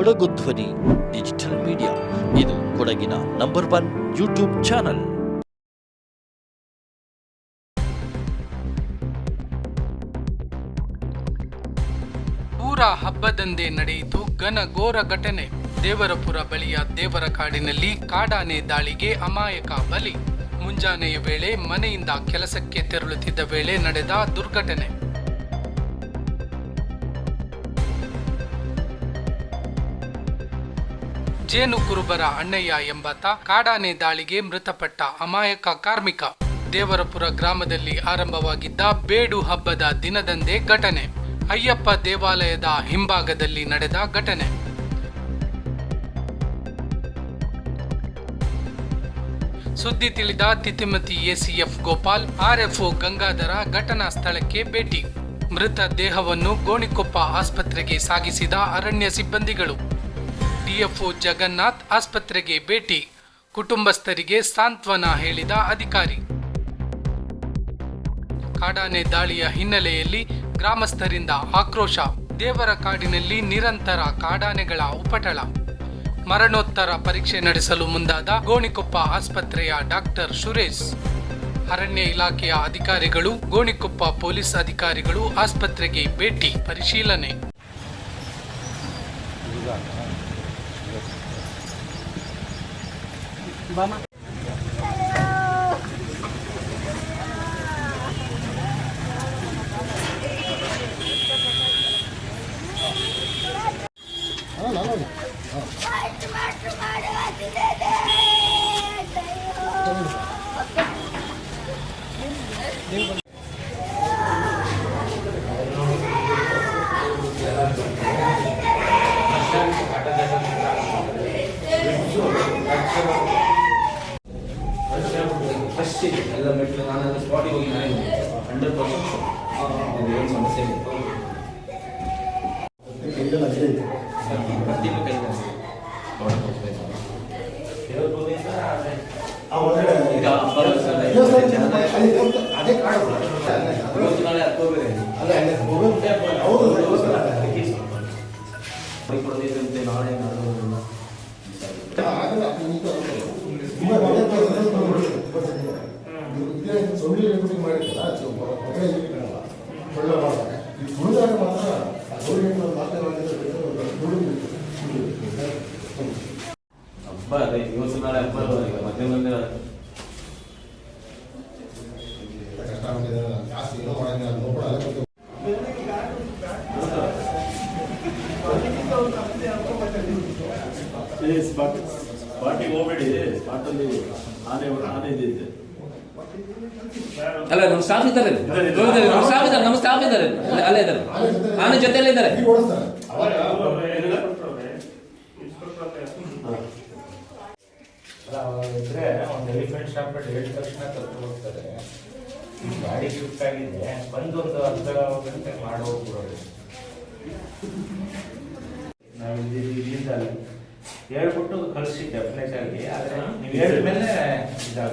ಕೊಡಗು ಧ್ವನಿ, digital media. ಇದು ಕೊಡಗಿನ ನಂಬರ್ ಒನ್ ಯೂಟ್ಯೂಬ್ ಚಾನಲ್. ಊರ ಹಬ್ಬದಂದೇ ನಡೆಯಿತು ಘನಘೋರ ಘಟನೆ. ದೇವರಪುರ ಬಳಿಯ ದೇವರ ಕಾಡಿನಲ್ಲಿ ಕಾಡಾನೆ ದಾಳಿಗೆ ಅಮಾಯಕ ಬಲಿ. ಮುಂಜಾನೆಯ ವೇಳೆ ಮನೆಯಿಂದ ಕೆಲಸಕ್ಕೆ ತೆರಳುತ್ತಿದ್ದ ವೇಳೆ ನಡೆದ ದುರ್ಘಟನೆ. ಜೇನು ಕುರುಬರ ಅಣ್ಣಯ್ಯ ಎಂಬಾತ ಕಾಡಾನೆ ದಾಳಿಗೆ ಮೃತಪಟ್ಟ ಅಮಾಯಕ ಕಾರ್ಮಿಕ. ದೇವರಪುರ ಗ್ರಾಮದಲ್ಲಿ ಆರಂಭವಾಗಿದ್ದ ಬೇಡು ಹಬ್ಬದ ದಿನದಂದೇ ಘಟನೆ. ಅಯ್ಯಪ್ಪ ದೇವಾಲಯದ ಹಿಂಭಾಗದಲ್ಲಿ ನಡೆದ ಘಟನೆ. ಸುದ್ದಿ ತಿಳಿದ ತಿತಿಮತಿ ಎಸಿಎಫ್ ಗೋಪಾಲ್, ಆರ್ಎಫ್ಒ ಗಂಗಾಧರ ಘಟನಾ ಸ್ಥಳಕ್ಕೆ ಭೇಟಿ. ಮೃತ ದೇಹವನ್ನು ಗೋಣಿಕೊಪ್ಪ ಆಸ್ಪತ್ರೆಗೆ ಸಾಗಿಸಿದ ಅರಣ್ಯ ಸಿಬ್ಬಂದಿಗಳು. ಡಿಎಫ್ಒ ಜಗನ್ನಾಥ್ ಆಸ್ಪತ್ರೆಗೆ ಭೇಟಿ. ಕುಟುಂಬಸ್ಥರಿಗೆ ಸಾಂತ್ವನ ಹೇಳಿದ ಅಧಿಕಾರಿ. ಕಾಡಾನೆ ದಾಳಿಯ ಹಿನ್ನೆಲೆಯಲ್ಲಿ ಗ್ರಾಮಸ್ಥರಿಂದ ಆಕ್ರೋಶ. ದೇವರ ಕಾಡಿನಲ್ಲಿ ನಿರಂತರ ಕಾಡಾನೆಗಳ ಉಪಟಳ. ಮರಣೋತ್ತರ ಪರೀಕ್ಷೆ ನಡೆಸಲು ಮುಂದಾದ ಗೋಣಿಕೊಪ್ಪ ಆಸ್ಪತ್ರೆಯ ಡಾಕ್ಟರ್ ಸುರೇಶ್. ಅರಣ್ಯ ಇಲಾಖೆಯ ಅಧಿಕಾರಿಗಳು, ಗೋಣಿಕೊಪ್ಪ ಪೊಲೀಸ್ ಅಧಿಕಾರಿಗಳು ಆಸ್ಪತ್ರೆಗೆ ಭೇಟಿ, ಪರಿಶೀಲನೆ. Vamos. Thank you. ಫಸ್ಟ್ ಎಲ್ಲ ಮೆಟ್ಲು ನಾನು ಸ್ಪಾಟಿಗೆ ಹೋಗಿ ನಾನೇ ಹಂಡ್ರೆಡ್ ಪರ್ಸೆಂಟ್ ಏನು ಸಮಸ್ಯೆ ಇಲ್ಲ ಸೊಳ್ಳೆ ಮಾಡಿದ್ದಲ್ಲ ಒಳ್ಳೆ ಮಾಡ್ತಾರೆ. ಈ ತುಳಿದಾಗ ಮಾತ್ರ ಮಾತಾಡಿದ್ರೆ ಹಬ್ಬ ಅದೇ ಇವತ್ತು ನಾಳೆ ಹಬ್ಬ ಈಗ? ಮಧ್ಯಾಹ್ನ ಕಷ್ಟ ಆಗಿದೆ ಜಾಸ್ತಿ ಏನೋ ಸ್ಪಾಟ್ ಸ್ಪಾಟಿಗೆ ಹೋಗ್ಬೇಡಿ. ಸ್ಪಾಟಲ್ಲಿ ಆನೆ ಆನೆ ಇದ್ದಿದೆ ಅಲ್ಲ, ನಮ್ಮ ಸ್ಟಾಫ್ ಇದ್ದಾರೆ. ನಮ್ಮ ಸ್ಟಾಫ್ ಇದ್ದಾರೆ, ನಮ್ಮ ಸ್ಟಾಫ್ ಇದ್ದಾರೆ. ಅಲ್ಲೇ- ಇದ್ದಾರೆ. ಆನೆ ಜೊತೆಯಲ್ಲೇ ಇದ್ದಾರೆ. ಇದ್ರೆ ಒಂದು ಎಲಿಫೆಂಟ್ ಶಾಪ್ ಹೇಳಿದ ತಕ್ಷಣ ಕರ್ಕೊಂಡು ಹೋಗ್ತಾರೆ. ಗಾಡಿ ಆಗಿದೆ. ನಾವು ಹೇಳ್ಬಿಟ್ಟು ಕಳಿಸಿ ಡೆಫಿನೆಟ್ ಆಗಿ. ಆದರೆ ನೀವು ಹೇಳಿದ್ಮೇಲೆ ಇದಾಗ